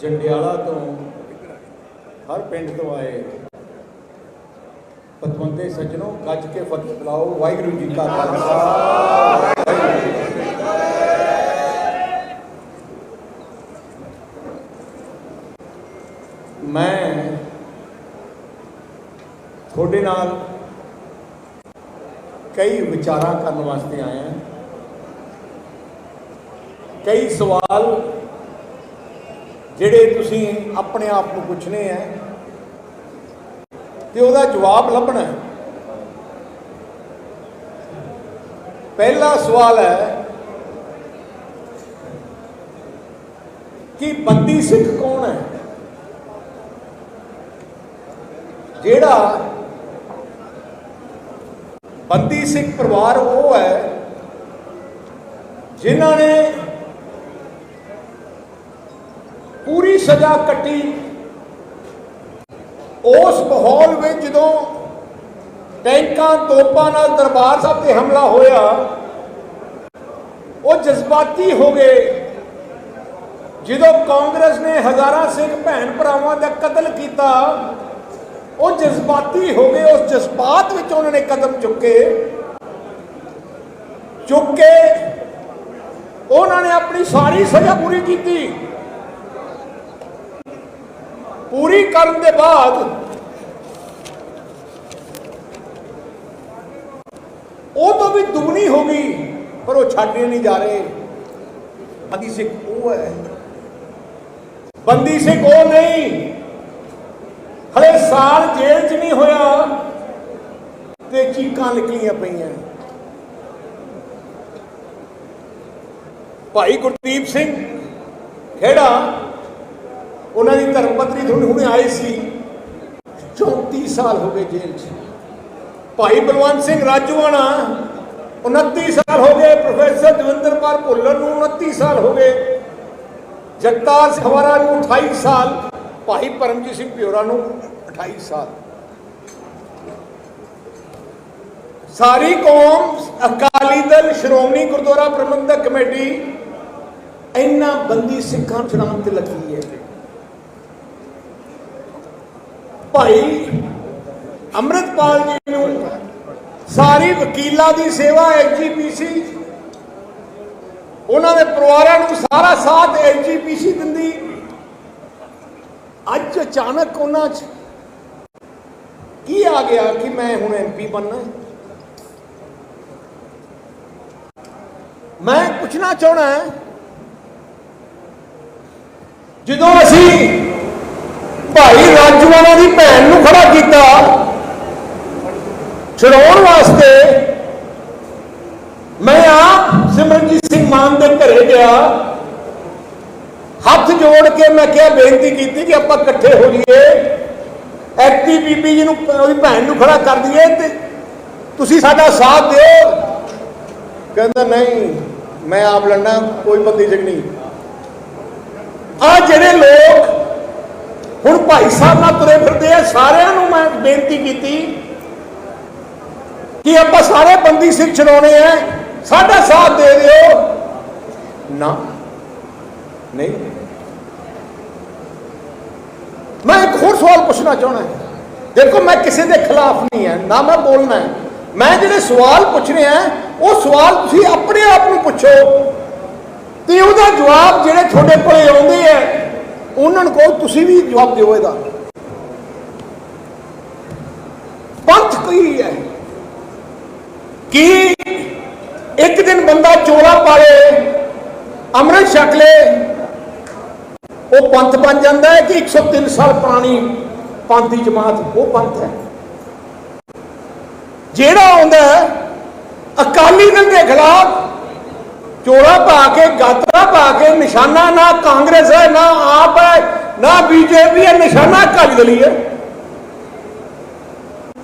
ਜੰਡਿਆਲਾ ਤੋਂ ਹਰ ਪਿੰਡ ਤੋਂ ਆਏ ਪਤਵੰਤੇ ਸੱਜਣੋ, ਗੱਜ ਕੇ ਫਤਿਹ ਬੁਲਾਓ, ਵਾਹਿਗੁਰੂ ਜੀ ਕਾ ਖਾਲਸਾ। ਮੈਂ ਤੁਹਾਡੇ ਨਾਲ ਕਈ ਵਿਚਾਰਾਂ ਕਰਨ ਵਾਸਤੇ ਆਇਆ। ਕਈ ਸਵਾਲ ਜਿਹੜੇ ਤੁਸੀਂ ਆਪਣੇ ਆਪ ਨੂੰ ਪੁੱਛਣੇ ਹੈ ਤੇ ਉਹਦਾ ਜਵਾਬ ਲੱਭਣਾ ਹੈ। ਪਹਿਲਾ ਸਵਾਲ ਹੈ ਕਿ ਬੰਦੀ ਸਿੱਖ ਕੌਣ ਹੈ? ਜਿਹੜਾ ਬੰਦੀ ਸਿੱਖ ਪਰਿਵਾਰ ਉਹ ਹੈ ਜਿਨ੍ਹਾਂ ਨੇ ਪੂਰੀ ਸਜ਼ਾ ਕੱਟੀ। ਉਸ ਮਾਹੌਲ ਵਿੱਚ ਜਦੋਂ ਟੈਂਕਾਂ ਤੋਪਾਂ ਨਾਲ ਦਰਬਾਰ ਸਾਹਿਬ ਤੇ ਹਮਲਾ ਹੋਇਆ, ਉਹ ਜਜ਼ਬਾਤੀ ਹੋ ਗਏ। ਜਦੋਂ ਕਾਂਗਰਸ ਨੇ ਹਜ਼ਾਰਾਂ ਸਿੱਖ ਭੈਣ ਭਰਾਵਾਂ ਦਾ ਕਤਲ ਕੀਤਾ, ਉਹ ਜਜ਼ਬਾਤੀ ਹੋ ਗਏ। ਉਸ ਜਜ਼ਬਾਤ ਵਿੱਚ ਉਹਨਾਂ ਨੇ ਕਦਮ ਚੁੱਕੇ। ਚੁੱਕ ਕੇ ਉਹਨਾਂ ਨੇ ਆਪਣੀ ਸਾਰੀ ਸਜ਼ਾ ਪੂਰੀ ਕੀਤੀ। ਪੂਰੀ ਕਰਨ ਦੇ ਬਾਅਦ ਉਹ ਤੋਂ ਵੀ ਦੁਗਣੀ ਹੋ ਗਈ, ਪਰ ਉਹ ਛੱਡੇ ਨਹੀਂ ਜਾ ਰਹੇ। ਬੰਦੀ ਸਿੱਖ ਉਹ ਹੈ। ਬੰਦੀ ਸਿੱਖ ਉਹ ਨਹੀਂ। ਹਲੇ ਸਾਲ ਜੇਲ੍ਹ 'ਚ ਨਹੀਂ ਹੋਇਆ ਤੇ ਚੀਕਾਂ ਨਿਕਲੀਆਂ ਪਈਆਂ। ਭਾਈ ਗੁਰਦੀਪ ਸਿੰਘ ਖੇੜਾ ਉਹਨਾਂ ਦੀ ਧਰਮ ਪਤਨੀ ਤੁਹਾਨੂੰ ਹੁਣੇ ਆਈ ਸੀ। 34 ਸਾਲ ਹੋ ਗਏ ਜੇਲ੍ਹ 'ਚ। ਭਾਈ ਬਲਵੰਤ ਸਿੰਘ ਰਾਜੂਆਣਾ 29 ਸਾਲ ਹੋ ਗਏ। ਪ੍ਰੋਫੈਸਰ ਦਵਿੰਦਰਪਾਲ ਭੁੱਲਰ ਨੂੰ 29 ਸਾਲ ਹੋ ਗਏ। ਜਗਤਾਰ ਸਹਵਾਰਾ ਨੂੰ 28 ਸਾਲ। ਭਾਈ ਪਰਮਜੀਤ ਸਿੰਘ ਪਿਓਰਾ ਨੂੰ 28 ਸਾਲ। ਸਾਰੀ ਕੌਮ, ਅਕਾਲੀ ਦਲ, ਸ਼੍ਰੋਮਣੀ ਗੁਰਦੁਆਰਾ ਪ੍ਰਬੰਧਕ ਕਮੇਟੀ ਇੰਨਾ ਬੰਦੀ ਸਿੱਖਾਂ ਨੂੰ ਛੁਡਾਉਣ ਤੇ ਲੱਗੀ ਹੈ। ਭਾਈ ਅੰਮ੍ਰਿਤਪਾਲ ਜੀ ਨੂੰ ਸਾਰੀ ਵਕੀਲਾਂ ਦੀ ਸੇਵਾ ਐਜੀਪੀਸੀ ਉਹਨਾਂ ਦੇ ਪਰਿਵਾਰਾਂ ਨੂੰ ਸਾਰਾ ਸਾਥ ਐਜੀਪੀਸੀ ਦਿੰਦੀ। ਅੱਜ ਅਚਾਨਕ ਉਹਨਾਂ 'ਚ ਕੀ ਆ ਗਿਆ ਕਿ ਮੈਂ ਹੁਣ ਐਮਪੀ ਬਣਨਾ ਮੈਂ ਪੁੱਛਣਾ ਚਾਹਣਾ ਜਦੋਂ ਅਸੀਂ ਭਾਈ ਰਾਜੂਆਣਾ ਦੀ ਭੈਣ ਨੂੰ ਖੜਾ ਕੀਤਾ। ਛਡਾਉਣ ਵਾਸਤੇ ਮੈਂ ਆਪ ਸਿਮਰਨਜੀਤ ਸਿੰਘ ਮਾਨ ਦੇ ਘਰੇ ਗਿਆ। ਹੱਥ ਜੋੜ ਕੇ ਮੈਂ ਕਿਹਾ, ਬੇਨਤੀ ਕੀਤੀ ਕਿ ਆਪਾਂ ਇਕੱਠੇ ਹੋ ਜਾਈਏ। ਐਕਟੀ ਬੀਬੀ ਜੀ ਨੂੰ, ਉਹਦੀ ਭੈਣ ਨੂੰ ਖੜਾ ਕਰ ਦਈਏ ਤੇ ਤੁਸੀਂ ਸਾਡਾ ਸਾਥ ਦਿਓ। ਕਹਿੰਦਾ, ਨਹੀਂ, ਮੈਂ ਆਪ ਲੜਨਾ, ਕੋਈ ਬੰਦੀ ਸਿੰਘ ਆ ਜਿਹੜੇ ਲੋਕ ਹੁਣ ਭਾਈ ਸਾਹਿਬ ਨਾਲ ਤੁਰੇ ਫਿਰਦੇ ਆ, ਸਾਰਿਆਂ ਨੂੰ ਮੈਂ ਬੇਨਤੀ ਕੀਤੀ ਕਿ ਆਪਾਂ ਸਾਰੇ ਬੰਦੀ ਸਿੰਘ ਚਲਾਉਣੇ ਆ। ਸਾਡਾ ਸਾਥ ਦੇ ਦਿਓ। ਨਾ। ਨਹੀਂ। ਮੈਂ ਇੱਕ ਹੋਰ ਸਵਾਲ ਪੁੱਛਣਾ ਚਾਹਣਾ ਦੇਖੋ, ਮੈਂ ਕਿਸੇ ਦੇ ਖਿਲਾਫ ਨਹੀਂ ਹੈ, ਨਾ ਮੈਂ ਬੋਲਣਾ ਹੈ। ਮੈਂ ਜਿਹੜੇ ਸਵਾਲ ਪੁੱਛਣੇ ਰਿਹਾ ਉਹ ਸਵਾਲ ਤੁਸੀਂ ਆਪਣੇ ਆਪ ਨੂੰ ਪੁੱਛੋ। ਤੇ ਉਹਦਾ ਜਵਾਬ ਜਿਹੜੇ ਤੁਹਾਡੇ ਕੋਲੇ ਆਉਂਦੇ ਆ ਉਹਨਾਂ ਨੂੰ ਕਹੋ, ਤੁਸੀਂ ਵੀ ਜਵਾਬ ਦਿਓ ਇਹਦਾ। ਪੰਥ ਕੀ ਹੈ? ਕਿ ਇੱਕ ਦਿਨ ਬੰਦਾ ਚੋਲਾ ਪਾਲੇ ਅੰਮ੍ਰਿਤ ਛਕ ਲੇ, ਉਹ ਪੰਥ ਬਣ ਜਾਂਦਾ ਹੈ ਕਿ 103 ਸਾਲ ਪੁਰਾਣੀ ਪੰਥ ਦੀ ਜਮਾਤ, ਉਹ ਪੰਥ ਹੈ। ਜਿਹੜਾ ਆਉਂਦਾ ਅਕਾਲੀ ਦਲ ਦੇ ਖਿਲਾਫ ਚੋਲਾ ਪਾ ਕੇ, ਗਾਤਰਾ ਪਾ ਕੇ, ਨਿਸ਼ਾਨਾ ਨਾ ਕਾਂਗਰਸ ਹੈ, ਨਾ ਆਪ ਹੈ, ਨਾ ਬੀਜੇਪੀ ਹੈ, ਨਿਸ਼ਾਨਾ ਅਕਾਲੀ ਦਲੀ ਹੈ।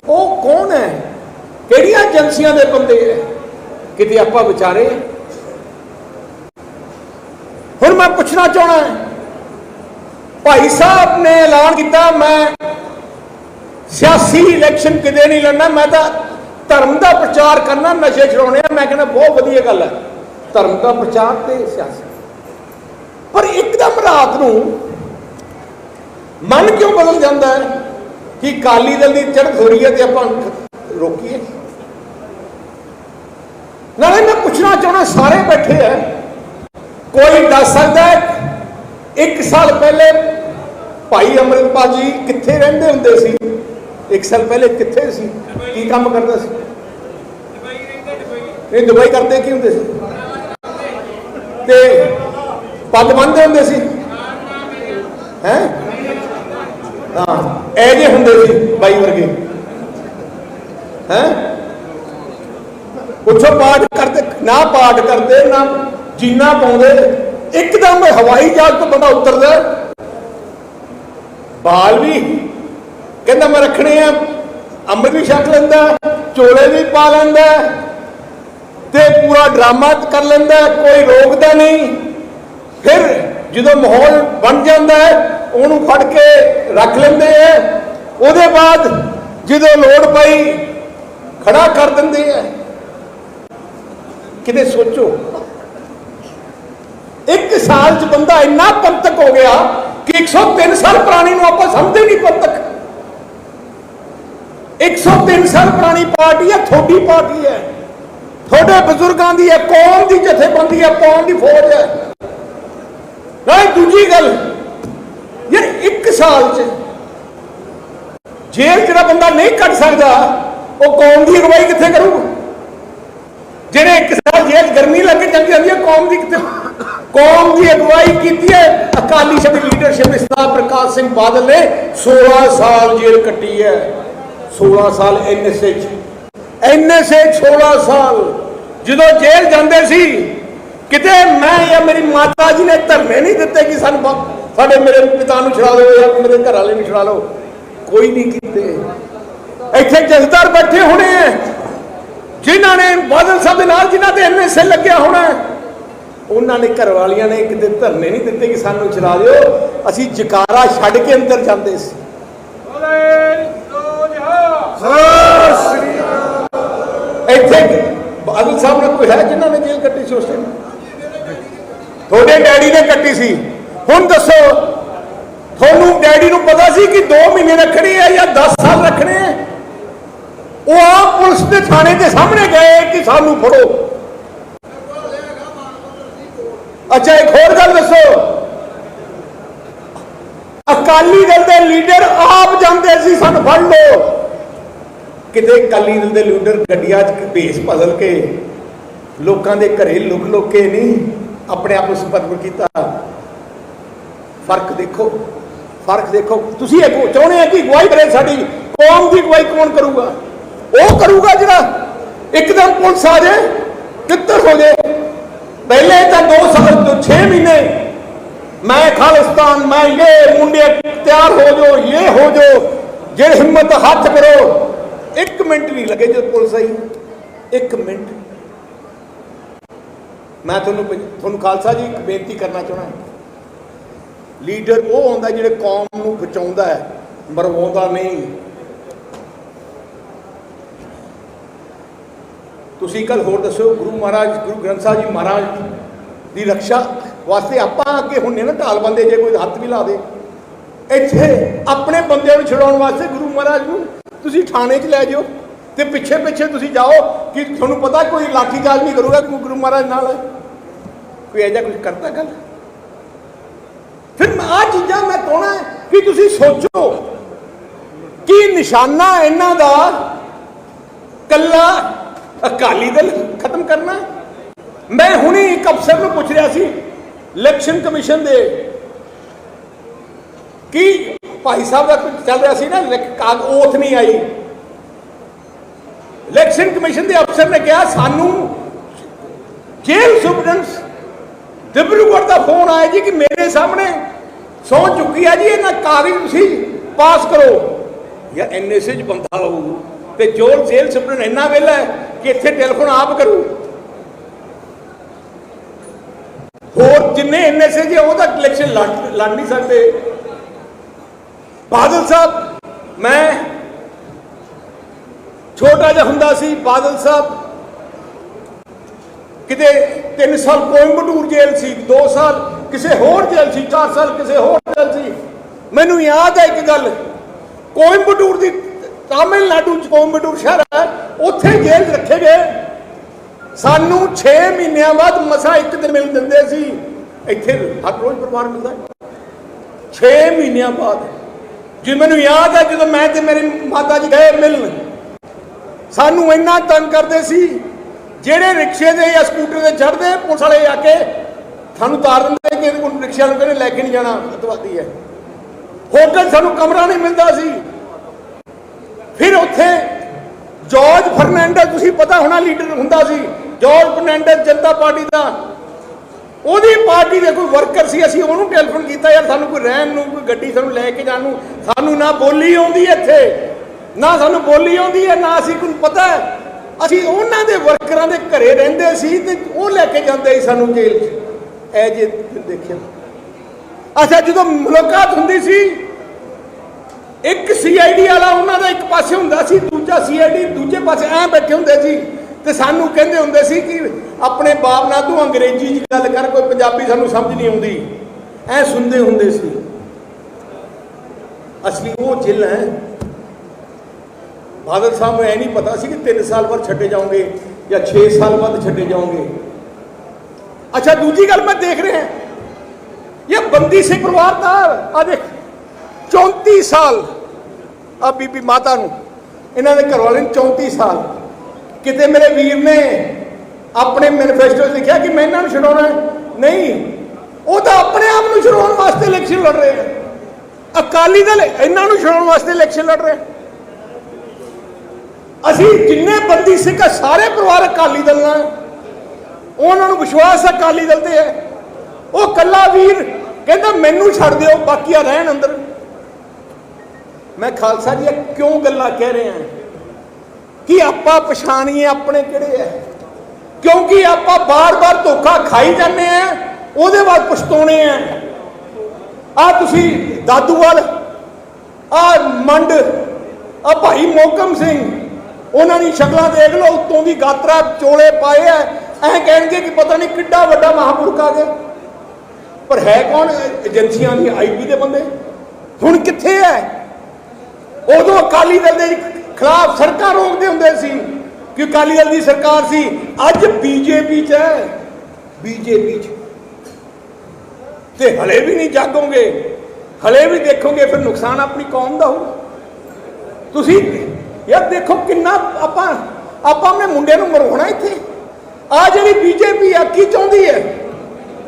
ਉਹ ਕੌਣ ਹੈ? ਕਿਹੜੀਆਂ ਏਜੰਸੀਆਂ ਦੇ ਬੰਦੇ ਹੈ? ਕਿਤੇ ਆਪਾਂ ਵਿਚਾਰੇ? ਹੁਣ ਮੈਂ ਪੁੱਛਣਾ ਚਾਹਣਾ ਭਾਈ ਸਾਹਿਬ ਨੇ ਐਲਾਨ ਕੀਤਾ, ਮੈਂ ਸਿਆਸੀ ਇਲੈਕਸ਼ਨ ਕਿਤੇ ਨਹੀਂ ਲੜਨਾ, ਮੈਂ ਤਾਂ ਧਰਮ ਦਾ ਪ੍ਰਚਾਰ ਕਰਨਾ, ਨਸ਼ੇ ਛਡਾਉਣੇ ਆ, ਮੈਂ ਕਹਿੰਦਾ ਬਹੁਤ ਵਧੀਆ ਗੱਲ ਹੈ। ਧਰਮ ਦਾ ਪ੍ਰਚਾਰ ਤੇ ਸਿਆਸਤ ਪਰ ਇੱਕਦਮ ਰਾਤ ਨੂੰ ਮਨ ਕਿਉਂ ਬਦਲ ਜਾਂਦਾ ਹੈ ਕਿ ਕਾਲੀ ਦਲ ਦੀ ਚੜ੍ਹ ਹੋ ਰਹੀ ਹੈ ਤੇ ਆਪਾਂ ਰੋਕੀਏ? ਨਾਲੇ ਮੈਂ ਪੁੱਛਣਾ ਚਾਹਣਾ ਸਾਰੇ ਬੈਠੇ ਆ ਕੋਈ ਦੱਸ ਸਕਦਾ ਹੈ ਇੱਕ ਸਾਲ ਪਹਿਲੇ ਭਾਈ ਅਮਰਿਤਪਾਲ ਜੀ ਕਿੱਥੇ ਰਹਿੰਦੇ ਹੁੰਦੇ ਸੀ? ਇੱਕ ਸਾਲ ਪਹਿਲੇ ਕਿੱਥੇ ਸੀ? ਕੀ ਕੰਮ ਕਰਦਾ ਸੀ? ਇਹ ਦੁਬਈ ਕਰਦੇ ਕੀ ਹੁੰਦੇ ਸੀ? ਤੇ ਪੱਗ ਬੰਨ੍ਹਦੇ ਹੁੰਦੇ ਸੀ। ਹੈ? ਹਾਂ, ਇਹ ਜੇ ਹੁੰਦੇ ਸੀ ਬਾਈ ਵਰਗੇ। ਹੈ? ਪੁੱਛੋ ਪਾਠ ਕਰਦੇ, ਨਾ ਪਾਠ ਕਰਦੇ, ਨਾ ਜੀਨਾ ਪਾਉਂਦੇ, ਇੱਕਦਮ ਹਵਾਈ ਜਹਾਜ਼ ਤੋਂ ਬੰਦਾ ਉਤਰਦਾ। ਬਾਲ ਵੀ, ਕਹਿੰਦਾ ਮੈਂ ਰੱਖਣੇ ਆ, ਅੰਮ੍ਰਿਤ ਵੀ ਛਕ ਲੈਂਦਾ, ਚੋਲੇ ਵੀ ਪਾ ਲੈਂਦਾ। ਤੇ ਪੂਰਾ ਡਰਾਮਾ ਕਰ ਲੈਂਦਾ ਕੋਈ ਰੋਕਦਾ ਨਹੀਂ। ਫਿਰ ਜਦੋਂ ਮਾਹੌਲ ਬਣ ਜਾਂਦਾ ਹੈ, ਉਹਨੂੰ ਫੜ ਕੇ ਰੱਖ ਲੈਂਦੇ ਆ ਉਹਦੇ ਬਾਅਦ ਜਦੋਂ ਲੋੜ ਪਈ, ਖੜਾ ਕਰ ਦਿੰਦੇ ਆ ਕਿਤੇ ਸੋਚੋ, ਇੱਕ ਸਾਲ ਚ ਬੰਦਾ ਇੰਨਾ ਪੰਤਕ ਹੋ ਗਿਆ ਕਿ 103 ਸਾਲ ਪੁਰਾਣੀ ਨੂੰ ਆਪਾਂ ਸਮਝਦੇ ਨਹੀਂ ਪੰਤਕ 103 ਸਾਲ ਪੁਰਾਣੀ ਪਾਰਟੀ ਹੈ ਤੁਹਾਡੀ ਪਾਰਟੀ ਹੈ। ਤੁਹਾਡੇ ਬਜ਼ੁਰਗਾਂ ਦੀ ਹੈ ਕੌਮ ਦੀ ਜਥੇਬੰਦੀ ਹੈ ਕੌਮ ਦੀ ਫੌਜ ਹੈ। ਨਾ ਦੂਜੀ ਗੱਲ, ਯਾਰ ਇੱਕ ਸਾਲ ਚ ਜੇਲ੍ਹ ਜਿਹੜਾ ਬੰਦਾ ਨਹੀਂ ਕੱਟ ਸਕਦਾ, ਉਹ ਕੌਮ ਦੀ ਅਗਵਾਈ ਕਿੱਥੇ ਕਰੂਗਾ? ਜਿਹੜੇ ਇੱਕ ਸਾਲ ਜੇਲ੍ਹ ਗਰਮੀ ਲੱਗ ਕੇ ਚੰਗੀ ਜਾਂਦੀ ਹੈ ਕੌਮ ਦੀ ਕਿੱਥੇ ਕੌਮ ਦੀ ਅਗਵਾਈ ਕੀਤੀ ਹੈ। ਅਕਾਲੀ ਸ਼ਬਦ ਲੀਡਰਸ਼ਿਪ ਦੇ ਸਰਦਾਰ ਪ੍ਰਕਾਸ਼ ਸਿੰਘ ਬਾਦਲ ਨੇ 16 ਸਾਲ ਜੇਲ੍ਹ ਕੱਟੀ ਹੈ। 16 ਸਾਲ ਐਨਐਸਏ ਚ ਸੇ 16 ਸਾਲ ਜਦੋਂ ਜੇਲ੍ਹ ਜਾਂਦੇ ਸੀ, ਕਿਤੇ ਮੈਂ ਜਾਂ ਮੇਰੀ ਮਾਤਾ ਜੀ ਨੇ ਧਰਨੇ ਨਹੀਂ ਦਿੱਤੇ ਕਿ ਸਾਨੂੰ ਸਾਡੇ ਮੇਰੇ ਪਿਤਾ ਨੂੰ ਛੁਡਾ ਦਿਓ ਜਾਂ ਮੇਰੇ ਘਰ ਵਾਲੇ ਨੂੰ ਛੁਡਾ ਲਓ। ਕੋਈ ਨਹੀਂ ਕੀਤੇ। ਇੱਥੇ ਜਥੇਦਾਰ ਬੈਠੇ ਹੋਣੇ ਆ ਜਿਨ੍ਹਾਂ ਨੇ ਬਾਦਲ ਸਾਹਿਬ ਦੇ ਨਾਲ ਜਿਨ੍ਹਾਂ ਦੇ ਐਨਐਸਏ ਲੱਗਿਆ ਹੋਣਾ ਉਹਨਾਂ ਨੇ ਘਰ ਵਾਲੀਆਂ ਨੇ ਕਿਤੇ ਧਰਨੇ ਨਹੀਂ ਦਿੱਤੇ ਕਿ ਸਾਨੂੰ ਛੁਡਾ ਦਿਓ। ਅਸੀਂ ਜਕਾਰਾ ਛੱਡ ਕੇ ਅੰਦਰ ਜਾਂਦੇ ਸੀ। ਇੱਥੇ ਬਾਦਲ ਸਾਹਿਬ ਨੇ ਕੋਈ ਹੈ ਜਿਨ੍ਹਾਂ ਨੇ ਜੇਲ੍ਹ ਕੱਟੀ ਸੀ ਉਸ ਟਾਈਮ ਤੁਹਾਡੇ ਡੈਡੀ ਨੇ ਕੱਟੀ ਸੀ। ਹੁਣ ਦੱਸੋ, ਤੁਹਾਨੂੰ ਡੈਡੀ ਨੂੰ ਪਤਾ ਸੀ ਕਿ 2 ਮਹੀਨੇ ਰੱਖਣੇ ਆ ਜਾਂ 10 ਸਾਲ ਰੱਖਣੇ ਆ? ਉਹ ਆਪ ਪੁਲਿਸ ਦੇ ਥਾਣੇ ਦੇ ਸਾਹਮਣੇ ਗਏ ਕਿ ਸਾਨੂੰ ਫੜੋ। ਅੱਛਾ, ਇੱਕ ਹੋਰ ਗੱਲ ਦੱਸੋ। ਅਕਾਲੀ ਦਲ ਦੇ ਲੀਡਰ ਆਪ ਜਾਂਦੇ ਸੀ, ਸਾਨੂੰ ਫੜ ਲਓ। ਕਿਤੇ ਅਕਾਲੀ ਦਲ ਦੇ ਲੀਡਰ ਗੱਡੀਆਂ 'ਚ ਭੇਸ ਬਦਲ ਕੇ, ਲੋਕਾਂ ਦੇ ਘਰੇ ਲੁਕ ਲੁਕ ਕੇ ਨਹੀਂ, ਆਪਣੇ ਆਪ ਨੂੰ ਸਪਰਮ ਕੀਤਾ। ਫ਼ਰਕ ਦੇਖੋ ਫ਼ਰਕ ਦੇਖੋ। ਤੁਸੀਂ ਇਹ ਚਾਹੁੰਦੇ ਆ ਕਿ ਅਗਵਾਈ ਕਰੇ ਸਾਡੀ, ਕੌਮ ਦੀ ਅਗਵਾਈ ਕੌਣ ਕਰੂਗਾ? ਉਹ ਕਰੂਗਾ ਜਿਹੜਾ ਇੱਕਦਮ ਪੁਲਿਸ ਆ ਜਾਏ, ਤਿੱਤਰ ਹੋ ਜਾਏ। ਪਹਿਲੇ ਤਾਂ 2 ਸਾਲ ਤੋਂ 6 ਮਹੀਨੇ ਮੈਂ ਖਾਲਿਸਤਾਨ, ਮੈਂ ਇਹ ਮੁੰਡੇ ਤਿਆਰ ਹੋ ਜੋ ਇਹ ਹੋ ਜੋ ਜੇ ਹਿੰਮਤ ਹੱਥ ਕਰੋ ਇੱਕ ਮਿੰਟ ਨਹੀਂ ਲੱਗੇ ਜਦ ਪੁਲਿਸ ਆਈ। ਇੱਕ ਮਿੰਟ। ਮੈਂ ਤੁਹਾਨੂੰ ਤੁਹਾਨੂੰ ਖਾਲਸਾ ਜੀ ਇੱਕ ਬੇਨਤੀ ਕਰਨਾ ਚਾਹੁੰਦਾ ਲੀਡਰ ਉਹ ਹੁੰਦਾ ਜਿਹੜੇ ਕੌਮ ਨੂੰ ਬਚਾਉਂਦਾ ਹੈ, ਮਰਵਾਉਂਦਾ ਨਹੀਂ। ਤੁਸੀਂ ਕੱਲ ਹੋਰ ਦੱਸੋ, ਗੁਰੂ ਮਹਾਰਾਜ, ਗੁਰੂ ਗ੍ਰੰਥ ਸਾਹਿਬ ਜੀ ਮਹਾਰਾਜ ਦੀ ਰੱਖਿਆ ਵਾਸਤੇ ਆਪਾਂ ਅੱਗੇ ਹੁੰਨੇ ਨਾ, ਢਾਲ ਬੰਦੇ ਜੇ ਕੋਈ ਹੱਥ ਵੀ ਲਾ ਦੇ। ਇੱਥੇ ਆਪਣੇ ਬੰਦਿਆਂ ਨੂੰ ਛਡਾਉਣ ਵਾਸਤੇ ਗੁਰੂ ਮਹਾਰਾਜ ਨੂੰ ਤੁਸੀਂ ਥਾਣੇ 'ਚ ਲੈ ਜਾਓ ਤੇ ਪਿੱਛੇ ਪਿੱਛੇ ਤੁਸੀਂ ਜਾਓ ਕਿ ਤੁਹਾਨੂੰ ਪਤਾ ਕੋਈ ਲਾਠੀ ਚਾਲ ਨਹੀਂ ਕਰੂਗਾ ਕਿ ਗੁਰੂ ਮਹਾਰਾਜ ਨਾਲ ਕੋਈ ਐਜਾ ਕੁਝ ਕਰਦਾ ਗੱਲ? ਫਿਰ ਆ ਚੀਜ਼ਾਂ ਮੈਂ ਕਹਣਾ ਕਿ ਤੁਸੀਂ ਸੋਚੋ ਕਿ ਨਿਸ਼ਾਨਾ ਇਹਨਾਂ ਦਾ ਕੱਲਾ ਅਕਾਲੀ ਦਲ ਖਤਮ ਕਰਨਾ ਮੈਂ ਹੁਣੇ ਇੱਕ ਅਫਸਰ ਨੂੰ ਪੁੱਛ ਰਿਹਾ ਸੀ, ਇਲੈਕਸ਼ਨ ਕਮਿਸ਼ਨ ਦੇ, ਕਿ ਭਾਈ ਸਾਹਿਬ ਦਾ ਚੱਲ ਰਿਹਾ ਸੀ ਨਾ ਕਾਗ ਓਥ ਨਹੀਂ ਆਈ। ਇਲੈਕਸ਼ਨ ਕਮਿਸ਼ਨ ਦੇ ਅਫਸਰ ਨੇ ਕਿਹਾ, ਸਾਨੂੰ ਜੇਲ੍ਹ ਸੁਪਰਡੈਂਟਸ ਡਿਬਰੂਗੜ੍ਹ ਦਾ ਫੋਨ ਆਇਆ ਜੀ ਕਿ ਮੇਰੇ ਸਾਹਮਣੇ ਸੌ ਚੁੱਕੀ ਆ ਜੀ, ਇਹਨਾਂ ਕਾਗਜ਼ ਤੁਸੀਂ ਪਾਸ ਕਰੋ। ਯਾ ਐਨਐਸਏ ਚ ਬੰਦਾ ਹੋਊ ਤੇ ਜੋਰ ਜੇਲ੍ਹ ਸੁਪਰਡੈਂਟ ਇੰਨਾ ਵੇਲਾ ਕਿ ਇੱਥੇ ਟੈਲੀਫੋਨ ਆਪ ਕਰੂ। ਹੋਰ ਜਿੰਨੇ ਐਨਐਸਏ ਜੇ ਉਹ ਤਾਂ ਇਲੈਕਸ਼ਨ ਲੜ ਲੜ ਨਹੀਂ ਸਕਦੇ। ਬਾਦਲ ਸਾਹਿਬ, ਮੈਂ ਛੋਟਾ ਜਿਹਾ ਹੁੰਦਾ ਸੀ, ਬਾਦਲ ਸਾਹਿਬ। ਕਿਤੇ 3 ਸਾਲ ਕੋਇੰਬਟੂਰ ਜੇਲ੍ਹ ਸੀ 2 ਸਾਲ ਕਿਸੇ ਹੋਰ ਜੇਲ੍ਹ ਸੀ 4 ਸਾਲ ਕਿਸੇ ਹੋਰ ਜੇਲ੍ਹ ਸੀ। ਮੈਨੂੰ ਯਾਦ ਹੈ ਇੱਕ ਗੱਲ, ਕੋਇੰਬਟੂਰ ਦੀ ਤਾਮਿਲਨਾਡੂ ਚ ਕੋਇੰਬਟੂਰ ਸ਼ਹਿਰ ਹੈ, ਉੱਥੇ ਜੇਲ੍ਹ ਰੱਖੇ ਗਏ। ਸਾਨੂੰ 6 ਮਹੀਨਿਆਂ ਬਾਅਦ ਮਸਾ ਇੱਕ ਦਿਨ ਮਿਲ ਦਿੰਦੇ ਸੀ। ਇੱਥੇ ਹਰ ਰੋਜ਼ ਪਰਿਵਾਰ ਮਿਲਦਾ 6 ਮਹੀਨਿਆਂ ਬਾਅਦ। ਜੀ ਮੈਨੂੰ ਯਾਦ ਹੈ ਜਦੋਂ ਮੈਂ ਤੇ ਮੇਰੀ ਮਾਤਾ ਜੀ ਗਏ ਮਿਲਣ, ਸਾਨੂੰ ਇੰਨਾ ਤੰਗ ਕਰਦੇ ਸੀ, ਜਿਹੜੇ ਰਿਕਸ਼ੇ ਦੇ ਜਾਂ ਸਕੂਟਰ ਤੇ ਚੜਦੇ ਪੁਲਿਸ ਵਾਲੇ ਆ ਕੇ ਸਾਨੂੰ ਤਾਰ ਦਿੰਦੇ ਕਿ ਇਹਨੂੰ ਕੋਈ ਰਿਕਸ਼ੇ ਕਹਿੰਦੇ ਲੈ ਕੇ ਨਹੀਂ ਜਾਣਾ ਅਤਵਾਦੀ ਹੈ। ਹੋਟਲ ਸਾਨੂੰ ਕਮਰਾ ਨਹੀਂ ਮਿਲਦਾ ਸੀ। ਫਿਰ ਉੱਥੇ ਜਾਰਜ ਫਰਨੈਂਡਸ, ਤੁਸੀਂ ਪਤਾ ਹੋਣਾ ਲੀਡਰ ਹੁੰਦਾ ਸੀ, ਜਾਰਜ ਫਰਨੈਂਡਸ ਜਨਤਾ ਪਾਰਟੀ ਦਾ ਉਹਦੀ ਪਾਰਟੀ ਦੇ ਕੋਈ ਵਰਕਰ ਸੀ, ਅਸੀਂ ਉਹਨੂੰ ਟੈਲੀਫੋਨ ਕੀਤਾ, ਯਾਰ ਸਾਨੂੰ ਕੋਈ ਰਹਿਣ ਨੂੰ, ਕੋਈ ਗੱਡੀ ਸਾਨੂੰ ਲੈ ਕੇ ਜਾਣ ਨੂੰ, ਸਾਨੂੰ ਨਾ ਬੋਲੀ ਆਉਂਦੀ ਇੱਥੇ, ਨਾ ਸਾਨੂੰ ਬੋਲੀ ਆਉਂਦੀ ਹੈ, ਨਾ ਅਸੀਂ ਕੋਈ ਪਤਾ ਅਸੀਂ ਉਹਨਾਂ ਦੇ ਵਰਕਰਾਂ ਦੇ ਘਰੇ ਰਹਿੰਦੇ ਸੀ ਤੇ ਉਹ ਲੈ ਕੇ ਜਾਂਦੇ ਸੀ ਸਾਨੂੰ ਜੇਲ੍ਹ 'ਚ। ਐ ਜੇ ਦੇਖਿਆ। ਅੱਛਾ, ਜਦੋਂ ਮੁਲਾਕਾਤ ਹੁੰਦੀ ਸੀ, ਇੱਕ ਸੀਆਈਡੀ ਵਾਲਾ ਉਹਨਾਂ ਦਾ ਇੱਕ ਪਾਸੇ ਹੁੰਦਾ ਸੀ, ਦੂਜਾ ਸੀਆਈਡੀ ਦੂਜੇ ਪਾਸੇ ਐ ਬੈਠੇ ਹੁੰਦੇ ਸੀ। ਤੇ ਸਾਨੂੰ ਕਹਿੰਦੇ ਹੁੰਦੇ ਸੀ ਕਿ ਆਪਣੇ ਬਾਪ ਨਾਲ ਤੂੰ ਅੰਗਰੇਜ਼ੀ 'ਚ ਗੱਲ ਕਰ, ਕੋਈ ਪੰਜਾਬੀ ਸਾਨੂੰ ਸਮਝ ਨਹੀਂ ਆਉਂਦੀ। ਐ ਸੁਣਦੇ ਹੁੰਦੇ ਸੀ। ਅਸਲੀ ਉਹ ਜਿਲ ਹੈ। ਬਾਦਲ ਸਾਹਿਬ ਨੂੰ ਐ ਨਹੀਂ ਪਤਾ ਸੀ ਕਿ 3 ਸਾਲ ਬਾਅਦ ਛੱਡੇ ਜਾਓਗੇ ਜਾਂ 6 ਸਾਲ ਬਾਅਦ ਛੱਡੇ ਜਾਓਗੇ। ਅੱਛਾ, ਦੂਜੀ ਗੱਲ ਮੈਂ ਦੇਖ ਰਿਹਾ। ਇਹ ਬੰਦੀ ਸਿੰਘ ਪਰਿਵਾਰ ਦਾ ਆ ਦੇਖ 34 ਸਾਲ ਆ ਬੀਬੀ ਮਾਤਾ ਨੂੰ। ਇਹਨਾਂ ਦੇ ਘਰ ਵਾਲੇ ਨੂੰ 34 ਸਾਲ। ਕਿਤੇ ਮੇਰੇ ਵੀਰ ਨੇ ਆਪਣੇ ਮੈਨੀਫੈਸਟੋ 'ਚ ਲਿਖਿਆ ਕਿ ਮੈਂ ਇਹਨਾਂ ਨੂੰ ਛਡਾਉਣਾ ਨਹੀਂ। ਉਹ ਤਾਂ ਆਪਣੇ ਆਪ ਨੂੰ ਛਡਾਉਣ ਵਾਸਤੇ ਇਲੈਕਸ਼ਨ ਲੜ ਰਹੇ ਨੇ ਅਕਾਲੀ ਦਲ ਇਹਨਾਂ ਨੂੰ ਛਡਾਉਣ ਵਾਸਤੇ ਇਲੈਕਸ਼ਨ ਲੜ ਰਹੇ ਅਸੀਂ ਜਿੰਨੇ ਬੰਦੀ ਸਿੱਖ ਆ, ਸਾਰੇ ਪਰਿਵਾਰ ਅਕਾਲੀ ਦਲ ਨਾਲ ਉਹਨਾਂ ਨੂੰ ਵਿਸ਼ਵਾਸ ਹੈ ਅਕਾਲੀ ਦਲ ਤੇ ਹੈ। ਉਹ ਕੱਲਾ ਵੀਰ ਕਹਿੰਦਾ ਮੈਨੂੰ ਛੱਡ ਦਿਓ ਬਾਕੀਆਂ ਰਹਿਣ ਅੰਦਰ। ਮੈਂ ਖਾਲਸਾ ਜੀ ਕਿਉਂ ਗੱਲਾਂ ਕਹਿ ਰਹੇ ਹਾਂ? ਕਿ ਆਪਾਂ ਪਛਾਣੀਏ ਆਪਣੇ ਕਿਹੜੇ ਹੈ ਕਿਉਂਕਿ ਆਪਾਂ ਬਾਰ-ਬਾਰ ਧੋਖਾ ਖਾਈ ਜਾਂਦੇ ਆ, ਉਹਦੇ ਬਾਅਦ ਪਛਤਾਉਣੇ ਆ। ਆ ਤੁਸੀਂ ਦਾਦੂਵਾਲ, ਆ ਮੰਡ, ਆ ਭਾਈ ਮੋਕਮ ਸਿੰਘ, ਉਹਨਾਂ ਦੀ ਸ਼ਕਲਾਂ ਦੇਖ ਲਓ, ਉੱਤੋਂ ਦੀ ਗਾਤਰਾ ਚੋਲੇ ਪਾਏ ਐ ਐ ਕਹਿਣਗੇ ਕਿ ਪਤਾ ਨਹੀਂ ਕਿੱਡਾ ਵੱਡਾ ਮਹਾਪੁਰਖ ਆ ਗਿਆ। ਪਰ ਹੈ ਕੌਣ ਏਜੰਸੀਆਂ ਦੀ ਆਈਪੀ ਦੇ ਬੰਦੇ? ਹੁਣ ਕਿੱਥੇ ਐ? ਉਦੋਂ ਅਕਾਲੀ ਦਲ ਦੇ ਖਿਲਾਫ ਸੜਕਾਂ ਰੋਕਦੇ ਹੁੰਦੇ ਸੀ ਕਿ ਅਕਾਲੀ ਦਲ ਦੀ ਸਰਕਾਰ ਸੀ। ਅੱਜ ਬੀਜੇਪੀ ਚ ਹੈ। ਬੀਜੇਪੀ ਚ। ਤੇ ਹਲੇ ਵੀ ਨਹੀਂ ਜਾਗੋਗੇ। ਹਲੇ ਵੀ ਦੇਖੋਗੇ, ਫਿਰ ਨੁਕਸਾਨ ਆਪਣੀ ਕੌਮ ਦਾ ਹੋਊ। ਤੁਸੀਂ ਯਾਰ ਦੇਖੋ ਕਿੰਨਾ ਆਪਾਂ ਆਪਾਂ ਆਪਣੇ ਮੁੰਡਿਆਂ ਨੂੰ ਮਰਵਾਉਣਾ ਇੱਥੇ। ਆ ਜਿਹੜੀ ਬੀਜੇਪੀ ਆ, ਕੀ ਚਾਹੁੰਦੀ ਹੈ?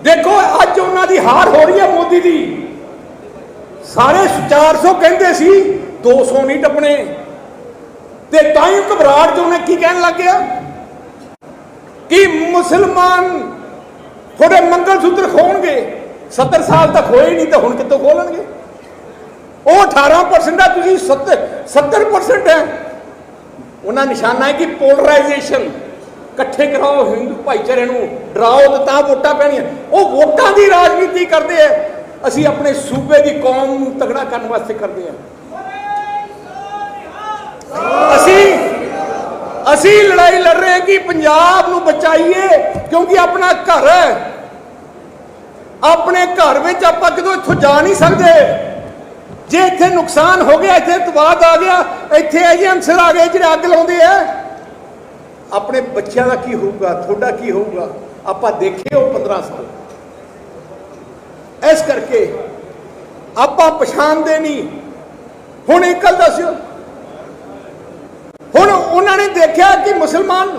ਦੇਖੋ, ਅੱਜ ਉਹਨਾਂ ਦੀ ਹਾਰ ਹੋ ਰਹੀ ਹੈ ਮੋਦੀ ਦੀ। ਸਾਰੇ 400 ਕਹਿੰਦੇ ਸੀ 200 ਨਹੀਂ ਟੱਪਣੇ। ਤੇ ਤਾਂ ਹੀ ਘਬਰਾਹਟ ਚ ਉਹਨੇ ਕੀ ਕਹਿਣ ਲੱਗ ਗਿਆ? ਕਿ ਮੁਸਲਮਾਨ ਥੋੜੇ ਮੰਗਲ ਸੂਤਰ ਖੋਣਗੇ? 70 ਸਾਲ ਤੱਕ ਹੋਏ ਨਹੀਂ ਤਾਂ ਹੁਣ ਕਿੱਥੋਂ ਖੋਲਣਗੇ? ਉਹ 18% ਆ, ਤੁਸੀਂ 70 70% ਹੈ। ਉਹਨਾਂ ਨਿਸ਼ਾਨਾ ਹੈ ਕਿ ਪੋਲਰਾਈਜੇਸ਼ਨ ਇਕੱਠੇ ਕਰਾਓ ਹਿੰਦੂ ਭਾਈਚਾਰੇ ਨੂੰ, ਡਰਾਓ ਤੇ ਤਾਂ ਵੋਟਾਂ ਪੈਣੀਆਂ। ਉਹ ਵੋਟਾਂ ਦੀ ਰਾਜਨੀਤੀ ਕਰਦੇ ਆ। ਅਸੀਂ ਆਪਣੇ ਸੂਬੇ ਦੀ ਕੌਮ ਨੂੰ ਤਗੜਾ ਕਰਨ ਵਾਸਤੇ ਕਰਦੇ ਆ। ਅਸੀਂ ਅਸੀਂ ਲੜਾਈ ਲੜ ਰਹੇ ਹਾਂ ਕਿ ਪੰਜਾਬ ਨੂੰ ਬਚਾਈਏ, ਕਿਉਂਕਿ ਆਪਣਾ ਘਰ ਹੈ। ਆਪਣੇ ਘਰ ਵਿੱਚ ਆਪਾਂ ਕਦੋਂ ਇੱਥੋਂ ਜਾ ਨਹੀਂ ਸਕਦੇ। ਜੇ ਇੱਥੇ ਨੁਕਸਾਨ ਹੋ ਗਿਆ, ਇੱਥੇ ਤਬਾਦ ਆ ਗਿਆ, ਇੱਥੇ ਇਹ ਅੰਸਰ ਆ ਗਏ ਜਿਹੜੇ ਅੱਗ ਲਾਉਂਦੇ ਆ। ਆਪਣੇ ਬੱਚਿਆਂ ਦਾ ਕੀ ਹੋਊਗਾ, ਤੁਹਾਡਾ ਕੀ ਹੋਊਗਾ? ਆਪਾਂ ਦੇਖੇ ਉਹ 15 ਸਾਲ। ਇਸ ਕਰਕੇ ਆਪਾਂ ਪਛਾਣਦੇ ਨਹੀਂ। ਹੁਣ ਇੱਕ ਗੱਲ ਦੱਸਿਓ ਹੁਣ ਉਹਨਾਂ ਨੇ ਦੇਖਿਆ ਕਿ ਮੁਸਲਮਾਨ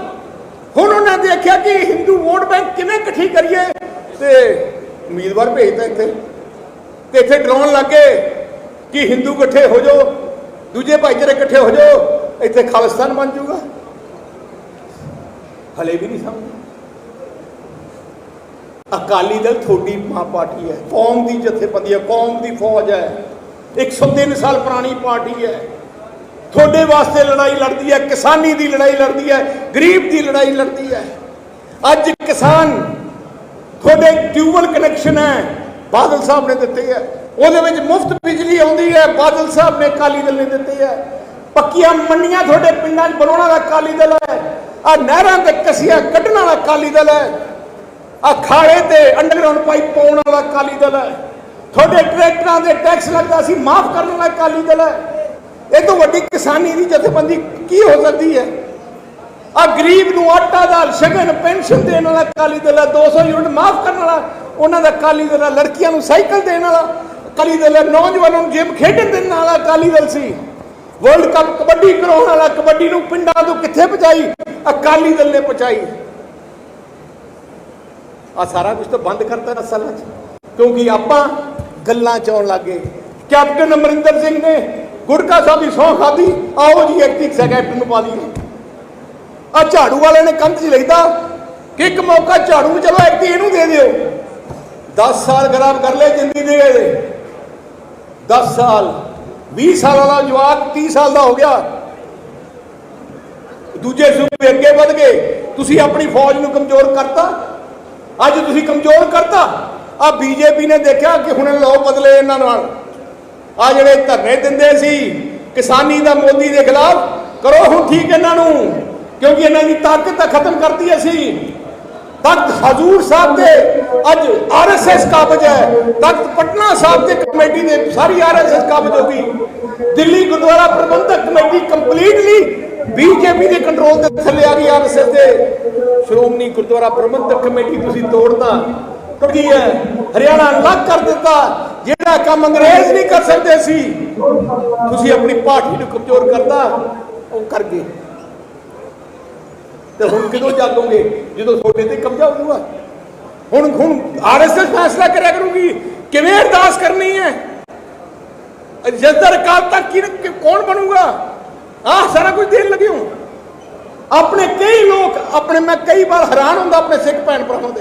ਹੁਣ ਉਹਨਾਂ ਨੇ ਦੇਖਿਆ ਕਿ ਹਿੰਦੂ ਵੋਟ ਬੈਂਕ ਕਿਵੇਂ ਇਕੱਠੀ ਕਰੀਏ ਤੇ ਉਮੀਦਵਾਰ ਭੇਜਤਾ ਇੱਥੇ। ਤੇ ਇੱਥੇ ਡਰਾਉਣ ਲੱਗੇ ਕਿ ਹਿੰਦੂ ਇਕੱਠੇ ਹੋ ਜਾਓ, ਦੂਜੇ ਭਾਈਚਾਰੇ ਇਕੱਠੇ ਹੋ ਜਾਓ, ਇੱਥੇ ਖਾਲਿਸਤਾਨ ਬਣ ਜਾਊਗਾ। ਹਲੇ ਵੀ ਨਹੀਂ ਸਮਝ। ਅਕਾਲੀ ਦਲ ਤੁਹਾਡੀ ਮਾਂ ਪਾਰਟੀ ਹੈ, ਕੌਮ ਦੀ ਜਥੇਬੰਦੀ ਹੈ, ਕੌਮ ਦੀ ਫੌਜ ਹੈ। 103 ਸਾਲ ਪੁਰਾਣੀ ਪਾਰਟੀ ਹੈ। ਤੁਹਾਡੇ ਵਾਸਤੇ ਲੜਾਈ ਲੜਦੀ ਹੈ, ਕਿਸਾਨੀ ਦੀ ਲੜਾਈ ਲੜਦੀ ਹੈ, ਗਰੀਬ ਦੀ ਲੜਾਈ ਲੜਦੀ ਹੈ। ਅੱਜ ਕਿਸਾਨ ਤੁਹਾਡੇ ਟਿਊਬਲ ਕਨੈਕਸ਼ਨ ਹੈ, ਬਾਦਲ ਸਾਹਿਬ ਨੇ ਦਿੱਤੇ ਹੈ। ਉਹਦੇ ਵਿੱਚ ਮੁਫਤ ਬਿਜਲੀ ਆਉਂਦੀ ਹੈ, ਬਾਦਲ ਸਾਹਿਬ ਨੇ ਅਕਾਲੀ ਦਲ ਨੇ ਦਿੱਤੇ ਹੈ। ਪੱਕੀਆਂ ਮੰਡੀਆਂ ਤੁਹਾਡੇ ਪਿੰਡਾਂ 'ਚ ਬਣਾਉਣ ਵਾਲਾ ਅਕਾਲੀ ਦਲ ਹੈ ਆ ਨਹਿਰਾਂ ਤੇ ਕਸੀਆਂ ਕੱਢਣ ਵਾਲਾ ਅਕਾਲੀ ਦਲ ਹੈ ਆ ਖਾੜੇ ਤੇ ਅੰਡਰਗਰਾਉਂਡ ਪਾਈਪ ਪਾਉਣ ਵਾਲਾ ਅਕਾਲੀ ਦਲ ਹੈ। ਤੁਹਾਡੇ ਟਰੈਕਟਰਾਂ ਦੇ ਟੈਕਸ ਲੱਗਦਾ ਸੀ, ਮਾਫ ਕਰਨ ਵਾਲਾ ਅਕਾਲੀ ਦਲ ਹੈ। ਇਹ ਤੋਂ ਵੱਡੀ ਕਿਸਾਨੀ ਦੀ ਜਥੇਬੰਦੀ ਕੀ ਹੋ ਸਕਦੀ ਹੈ? ਆ ਗਰੀਬ ਨੂੰ ਆਟਾ ਦਾਲ, ਸ਼ਗਨ, ਪੈਨਸ਼ਨ ਦੇਣ ਵਾਲਾ ਅਕਾਲੀ ਦਲ 200 ਯੂਨਿਟ ਮਾਫ ਕਰਨ ਵਾਲਾ, ਉਹਨਾਂ ਦਾ ਅਕਾਲੀ ਦਲ ਲੜਕੀਆਂ ਨੂੰ ਸਾਈਕਲ ਦੇਣ ਵਾਲਾ, ਅਕਾਲੀ ਦਲ ਨੌਜਵਾਨਾਂ ਨੂੰ ਜਿਮ ਖੇਡਣ ਦੇਣ ਵਾਲਾ ਅਕਾਲੀ ਦਲ ਸੀ। ਵਰਲਡ ਕੱਪ ਕਬੱਡੀ ਕਰਾਉਣ ਵਾਲਾ, ਕਬੱਡੀ ਨੂੰ ਪਿੰਡਾਂ ਤੋਂ ਕਿੱਥੇ ਪਹੁੰਚਾਈ? ਅਕਾਲੀ ਦਲ ਨੇ ਪਹੁੰਚਾਈ। ਆ ਸਾਰਾ ਕੁਝ ਤਾਂ ਬੰਦ ਕਰਤਾ ਅਸਲ ਵਿੱਚ, ਕਿਉਂਕਿ ਆਪਾਂ ਗੱਲਾਂ ਚ ਆਉਣ ਲੱਗੇ ਕੈਪਟਨ ਅਮਰਿੰਦਰ ਸਿੰਘ ਨੇ ਗੁਰਕਾ ਸਾਹਿਬ ਦੀ ਸਹੁੰ ਖਾਦੀ ਆਓ ਜੀ ਇੱਕ ਇੱਕ ਕੈਪਟਨ ਨੂੰ ਪਾ ਦਈਏ ਆ ਝਾੜੂ ਵਾਲੇ ਨੇ ਕੰਧ 'ਚ ਲਿਖਦਾ ਕਿ ਇੱਕ ਮੌਕਾ ਝਾੜੂ ਨੂੰ ਚਲੋ, ਇੱਕ ਇਹਨੂੰ ਦੇ ਦਿਓ। 10 ਸਾਲ ਖਰਾਬ ਕਰ ਲਏ ਜ਼ਿੰਦਗੀ ਦੇ 10 ਸਾਲ 20 ਸਾਲ ਵਾਲਾ ਜਵਾਕ 30 ਸਾਲ ਦਾ ਹੋ ਗਿਆ। ਦੂਜੇ ਸੂਬੇ ਅੱਗੇ ਵਧ ਗਏ। ਤੁਸੀਂ ਆਪਣੀ ਫੌਜ ਨੂੰ ਕਮਜ਼ੋਰ ਕਰਤਾ। ਅੱਜ ਤੁਸੀਂ ਕਮਜ਼ੋਰ ਕਰਤਾ। ਆ ਬੀਜੇਪੀ ਨੇ ਦੇਖਿਆ ਕਿ ਹੁਣ ਲਓ ਬਦਲੇ ਇਹਨਾਂ ਨਾਲ। ਆ ਜਿਹੜੇ ਧਰਨੇ ਦਿੰਦੇ ਸੀ, ਕਿਸਾਨੀ ਦਾ ਮੋਦੀ ਦੇ ਖਿਲਾਫ, ਕਰੋ ਹੁਣ ਠੀਕ ਇਹਨਾਂ ਨੂੰ, ਕਿਉਂਕਿ ਇਹਨਾਂ ਦੀ ਤਾਕਤ ਤਾਂ ਖਤਮ ਕਰਤੀ ਅਸੀਂ। ਤਖਤ ਹਜ਼ੂਰ ਸਾਹਿਬ ਦੇ ਅੱਜ ਆਰਐਸਐਸ ਕਾਬਜ ਹੈ। ਤਖਤ ਪਟਨਾ ਸਾਹਿਬ ਦੇ ਕਮੇਟੀ ਦੇ ਸਾਰੀ ਆਰਐਸਐਸ ਕਾਬਜ ਹੋ ਗਈ। Delhi Gurdwara Parbandhak committee completely BJP ਦੇ ਕੰਟਰੋਲ ਦੇ ਥੱਲੇ ਆ ਗਈ ਆਰਐਸਐਸ ਦੇ। ਸ਼੍ਰੋਮਣੀ ਗੁਰਦੁਆਰਾ ਪ੍ਰਬੰਧਕ ਕਮੇਟੀ ਤੁਸੀਂ ਤੋੜਨਾ ਕੀ ਹੈ। ਹਰਿਆਣਾ ਅਲੱਗ ਕਰ ਦਿੱਤਾ। ਜਿਹੜਾ ਕੰਮ ਅੰਗਰੇਜ਼ ਨਹੀਂ ਕਰ ਸਕਦੇ ਸੀ, ਤੁਸੀਂ ਆਪਣੀ ਪਾਰਟੀ ਨੂੰ ਕਮਜ਼ੋਰ ਕਰਦਾ ਉਹ ਕਰ ਗਏ। ਤੇ ਹੁਣ ਕਿਦੋਂ ਜਾਗੋਗੇ? ਜਦੋਂ ਤੁਹਾਡੇ ਤੇ ਕਬਜ਼ਾ ਹੋਊਗਾ। ਹੁਣ ਹੁਣ ਆਰਐਸਐਸ ਫੈਸਲਾ ਕਰਿਆ ਕਰੂਗੀ, ਕਿਵੇਂ ਅਰਦਾਸ ਕਰਨੀ ਹੈ? ਜਸਦਰ ਕਾਲ ਤੱਕ ਕਿ- ਕੌਣ ਬਣੂਗਾ? ਆਹ ਸਾਰਾ ਕੁਝ ਦੇਣ ਲੱਗੇ ਹੋ। ਆਪਣੇ ਕਈ ਲੋਕ, ਆਪਣੇ ਮੈਂ ਕਈ ਵਾਰ ਹੈਰਾਨ ਹੁੰਦਾ ਆਪਣੇ ਸਿੱਖ ਭੈਣ ਭਰਾਵਾਂ ਦੇ।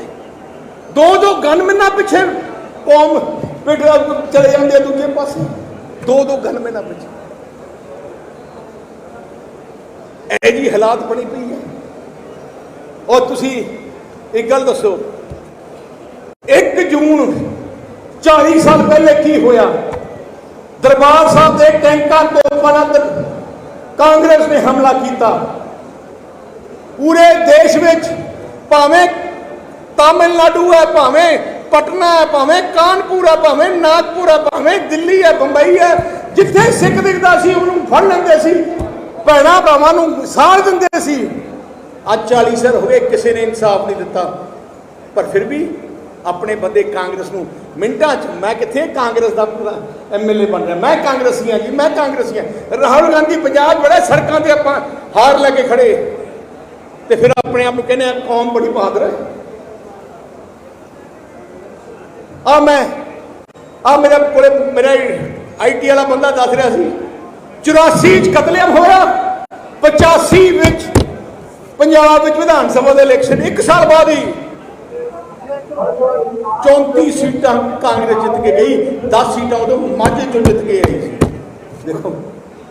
ਦੋ ਦੋ ਗਨਮੈਨਾਂ ਪਿੱਛੇ ਕੌਮ ਪਿੱਟ ਚਲੇ ਜਾਂਦੇ ਆ ਦੂਜੇ ਪਾਸੇ। ਦੋ ਦੋ ਗਨਮੈਨਾਂ ਪਿੱਛੇ। ਇਹ ਜੀ ਹਾਲਾਤ ਬਣੀ ਪਈ ਹੈ ਔਰ ਤੁਸੀਂ ਇੱਕ ਗੱਲ ਦੱਸੋ 1 ਜੂਨ 40 ਸਾਲ ਪਹਿਲੇ ਕੀ ਹੋਇਆ? ਦਰਬਾਰ ਸਾਹਿਬ ਦੇ ਟੈਂਕਾਂ ਤੋਪਾਂ ਨਾਲ ਕਾਂਗਰਸ ਨੇ ਹਮਲਾ ਕੀਤਾ। ਪੂਰੇ ਦੇਸ਼ ਵਿੱਚ ਭਾਵੇਂ ਤਾਮਿਲਨਾਡੂ ਹੈ, ਭਾਵੇਂ ਪਟਨਾ ਹੈ, ਭਾਵੇਂ ਕਾਨਪੁਰ ਹੈ, ਭਾਵੇਂ ਨਾਗਪੁਰ ਹੈ, ਭਾਵੇਂ ਦਿੱਲੀ ਹੈ, ਬੰਬਈ ਹੈ, ਜਿੱਥੇ ਸਿੱਖ ਦਿਖਦਾ ਸੀ, ਉਹਨੂੰ ਫੜ ਲੈਂਦੇ ਸੀ, ਭੈਣਾ ਭਾਵਾਂ ਨੂੰ ਸਾੜ ਦਿੰਦੇ ਸੀ। ਅੱਜ 40 ਸਾਲ ਹੋ ਗਏ, ਕਿਸੇ ਨੇ ਇਨਸਾਫ ਨਹੀਂ ਦਿੱਤਾ। ਪਰ ਫਿਰ ਵੀ ਆਪਣੇ ਬੰਦੇ ਕਾਂਗਰਸ ਨੂੰ, ਮਿੰਟਾਂ 'ਚ ਮੈਂ ਕਿੱਥੇ ਕਾਂਗਰਸ ਦਾ ਐਮਐਲਏ ਬਣ ਰਿਹਾ? ਮੈਂ ਕਾਂਗਰਸੀ ਹਾਂ ਜੀ, ਮੈਂ ਕਾਂਗਰਸੀ ਹਾਂ ਰਾਹੁਲ ਗਾਂਧੀ ਪੰਜਾਬ ਬੜੇ ਸੜਕਾਂ ਤੇ ਆਪਾਂ ਹਾਰ ਲੈ ਕੇ ਖੜੇ। ਤੇ ਫਿਰ ਆਪਣੇ ਆਪ ਨੂੰ ਕਹਿੰਦੇ ਆ, ਕੌਮ ਬੜੀ ਬਹਾਦਰ ਹੈ। ਆ ਮੈਂ, ਆ ਮੇਰੇ ਕੋਲੇ ਮੇਰਾ ਆਈਟੀ ਵਾਲਾ ਬੰਦਾ ਦੱਸ ਰਿਹਾ ਸੀ। 84 ਚ ਕਤਲੇਆਮ ਹੋਇਆ 85 ਵਿੱਚ ਪੰਜਾਬ ਵਿੱਚ ਵਿਧਾਨ ਸਭਾ ਦੇ ਇਲੈਕਸ਼ਨ, ਇੱਕ ਸਾਲ ਬਾਅਦ ਹੀ 34 ਸੀਟਾਂ ਕਾਂਗਰਸ ਜਿੱਤ ਕੇ ਗਈ 10 ਸੀਟਾਂ ਉਦੋਂ ਮਾਝੇ ਚੋਂ ਜਿੱਤ ਕੇ ਆਈ ਸੀ। ਦੇਖੋ,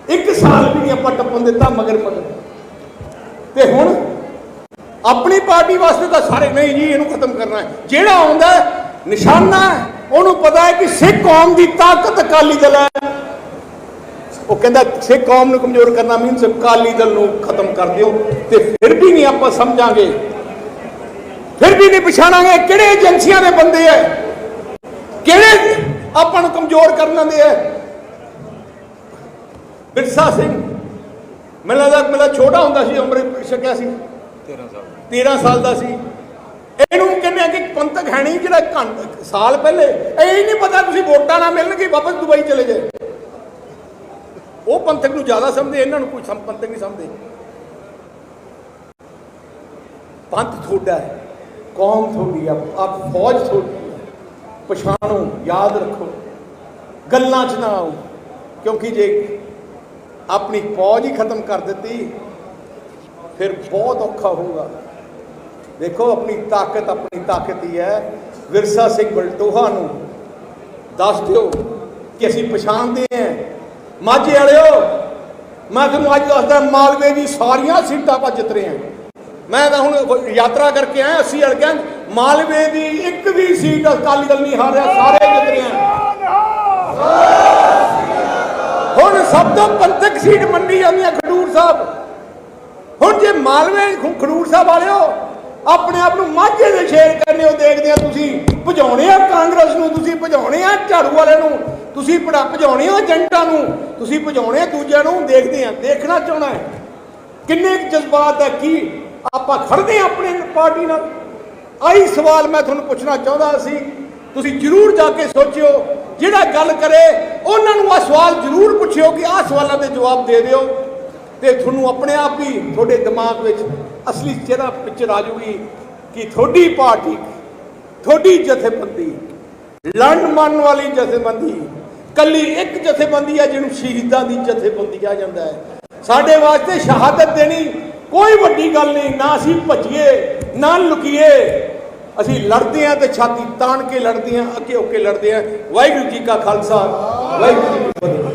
ਇੱਕ ਸਾਲ ਵੀ ਨਹੀਂ ਆਪਾਂ ਟੱਪਣ ਦਿੱਤਾ, ਮਗਰ ਮਗਰ ਤੇ ਹੁਣ ਆਪਣੀ ਪਾਰਟੀ ਵਾਸਤੇ ਤਾਂ ਸਾਰੇ ਨਹੀਂ ਜੀ, ਇਹਨੂੰ ਖਤਮ ਕਰਨਾ ਹੈ। ਜਿਹੜਾ ਆਉਂਦਾ ਨਿਸ਼ਾਨਾ ਉਹਨੂੰ ਪਤਾ ਹੈ ਕਿ ਸਿੱਖ ਕੌਮ ਦੀ ਤਾਕਤ ਅਕਾਲੀ ਦਲ ਹੈ। ਉਹ ਕਹਿੰਦਾ, ਸਿੱਖ ਕੌਮ ਨੂੰ ਕਮਜ਼ੋਰ ਕਰਨਾ ਮੀਨਸ ਅਕਾਲੀ ਦਲ ਨੂੰ ਖਤਮ ਕਰ ਦਿਓ ਤੇ ਫਿਰ ਵੀ ਨਹੀਂ ਆਪਾਂ ਸਮਝਾਂਗੇ। ਫਿਰ ਵੀ ਨਹੀਂ ਪਛਾਣਾਂਗੇ ਕਿਹੜੇ ਏਜੰਸੀਆਂ ਦੇ ਬੰਦੇ ਐ। ਕਿਹੜੇ ਆਪਾਂ ਨੂੰ ਕਮਜ਼ੋਰ ਕਰਨ ਦੇ ਐ। ਬਿਰਸਾ ਸਿੰਘ, ਮੈਨੂੰ ਲੱਗਦਾ, ਮੇਰਾ ਛੋਟਾ ਹੁੰਦਾ ਸੀ ਅੰਮ੍ਰਿਤ ਛਕਿਆ ਸੀ। 13 ਸਾਲ 13 ਸਾਲ ਦਾ ਸੀ। ਇਹਨੂੰ ਕਹਿੰਦੇ ਆ ਕਿ ਪੰਥਕ ਹੈ ਨਹੀਂ ਜਿਹੜਾ ਘੰਟ ਸਾਲ ਪਹਿਲੇ। ਇਹ ਨਹੀਂ ਪਤਾ ਤੁਸੀਂ ਵੋਟਾਂ ਨਾ ਮਿਲਣਗੇ, ਵਾਪਸ ਦੁਬਈ ਚਲੇ ਜਾਏ। ਉਹ ਪੰਥਕ ਨੂੰ ਜ਼ਿਆਦਾ ਸਮਝਦੇ, ਇਹਨਾਂ ਨੂੰ ਕੋਈ ਸਮ ਪੰਥਕ ਨਹੀਂ ਸਮਝਦੇ। ਪੰਥ ਤੁਹਾਡਾ ਹੈ, ਕੌਮ ਤੁਹਾਡੀ ਆ, ਆਪ ਫੌਜ ਤੁਹਾਡੀ ਪਛਾਣੋ, ਯਾਦ ਰੱਖੋ। ਗੱਲਾਂ 'ਚ ਨਾ ਆਓ, ਕਿਉਂਕਿ ਜੇ ਆਪਣੀ ਫੌਜ ਹੀ ਖਤਮ ਕਰ ਦਿੱਤੀ, ਫਿਰ ਬਹੁਤ ਔਖਾ ਹੋਊਗਾ। ਦੇਖੋ, ਆਪਣੀ ਤਾਕਤ ਆਪਣੀ ਤਾਕਤ ਹੀ ਹੈ। ਵਿਰਸਾ ਸਿੰਘ ਬਲਟੋਹਾ ਨੂੰ ਦੱਸ ਦਿਓ ਕਿ ਅਸੀਂ ਪਛਾਣਦੇ ਹਾਂ। ਮਾਝੇ ਵਾਲਿਓ, ਮੈਂ ਤੁਹਾਨੂੰ ਅੱਜ ਦੱਸਦਾ, ਮਾਲਵੇ ਦੀ ਸਾਰੀਆਂ ਸੀਟਾਂ ਆਪਾਂ ਜਿੱਤ ਰਹੇ ਹਾਂ। ਮੈਂ ਤਾਂ ਹੁਣ ਯਾਤਰਾ ਕਰਕੇ ਆਇਆ 80 ਹਲਕਿਆਂ ਮਾਲਵੇ ਦੀ ਇੱਕ ਵੀ ਸੀਟ ਅਕਾਲੀ ਦਲ ਨਹੀਂ ਹਾਰਿਆ, ਸਾਰੇ ਜਿੱਤ ਰਹੇ ਹਾਂ। ਹੁਣ ਸਭ ਤੋਂ ਪੰਥਕ ਸੀਟ ਮੰਨੀ ਜਾਂਦੀ ਹੈ ਖਡੂਰ ਸਾਹਿਬ। ਹੁਣ ਜੇ ਮਾਲਵੇ ਖਡੂਰ ਸਾਹਿਬ ਵਾਲਿਓ ਆਪਣੇ ਆਪ ਨੂੰ ਮਾਝੇ ਦੇ ਸ਼ੇਰ ਕਰਨੇ ਉਹ ਦੇਖਦੇ ਆ ਤੁਸੀਂ। ਭਜਾਉਣੇ ਆ ਕਾਂਗਰਸ ਨੂੰ, ਤੁਸੀਂ ਭਜਾਉਣੇ ਆ ਝਾੜੂ ਵਾਲੇ ਨੂੰ, ਤੁਸੀਂ ਪੜਾ ਭਜਾਉਣੇ ਆ ਏਜੰਟਾਂ ਨੂੰ, ਤੁਸੀਂ ਭਜਾਉਣੇ ਆ ਦੂਜਿਆਂ ਨੂੰ, ਦੇਖਦੇ ਆ, ਦੇਖਣਾ ਚਾਹਣਾ ਹੈ। ਕਿੰਨੇ ਜਜ਼ਬਾਤ ਹੈ ਕੀ ਆਪਾਂ ਖੜਦੇ ਆ ਆਪਣੇ ਪਾਰਟੀ ਨਾਲ? ਆਹੀ ਸਵਾਲ ਮੈਂ ਤੁਹਾਨੂੰ ਪੁੱਛਣਾ ਚਾਹੁੰਦਾ ਸੀ। ਤੁਸੀਂ ਜਰੂਰ ਜਾ ਕੇ ਸੋਚਿਓ, ਜਿਹੜਾ ਗੱਲ ਕਰੇ, ਉਹਨਾਂ ਨੂੰ ਆ ਸਵਾਲ ਜਰੂਰ ਪੁੱਛਿਓ ਕਿ ਆਹ ਸਵਾਲਾਂ ਦੇ ਜਵਾਬ ਦੇ ਦਿਓ। ਤੇ ਤੁਹਾਨੂੰ ਆਪਣੇ ਆਪ ਹੀ, ਤੁਹਾਡੇ ਦਿਮਾਗ ਵਿੱਚ ਅਸਲੀ ਚਿਹਰਾ ਪਿਕਚਰ ਆ ਜੂਗੀ ਕਿ ਤੁਹਾਡੀ ਪਾਰਟੀ, ਤੁਹਾਡੀ ਜਥੇਬੰਦੀ, ਲੜਨ ਮੰਨ ਵਾਲੀ ਜਥੇਬੰਦੀ, ਕੱਲੀ ਇੱਕ ਜਥੇਬੰਦੀ ਹੈ ਜਿਹਨੂੰ ਸ਼ਹੀਦਾਂ ਦੀ ਜਥੇਬੰਦੀ ਕਿਹਾ ਜਾਂਦਾ ਹੈ। ਸਾਡੇ ਵਾਸਤੇ ਸ਼ਹਾਦਤ ਦੇਣੀ ਕੋਈ ਵੱਡੀ ਗੱਲ ਨਹੀਂ, ਨਾ ਅਸੀਂ ਭੱਜੀਏ, ਨਾ ਲੁਕੀਏ। ਅਸੀਂ ਲੜਦੇ ਹਾਂ ਤੇ ਛਾਤੀ ਤਾਣ ਕੇ ਲੜਦੇ ਹਾਂ, ਅੱਗੇ ਹੋ ਕੇ ਲੜਦੇ ਹਾਂ। ਵਾਹਿਗੁਰੂ ਜੀ ਕਾ ਖਾਲਸਾ, ਵਾਹਿਗੁਰੂ ਜੀ ਕੀ ਫਤਿਹ।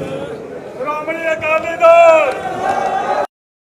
ਸ਼੍ਰੋਮਣੀ ਅਕਾਲੀ ਦਲ।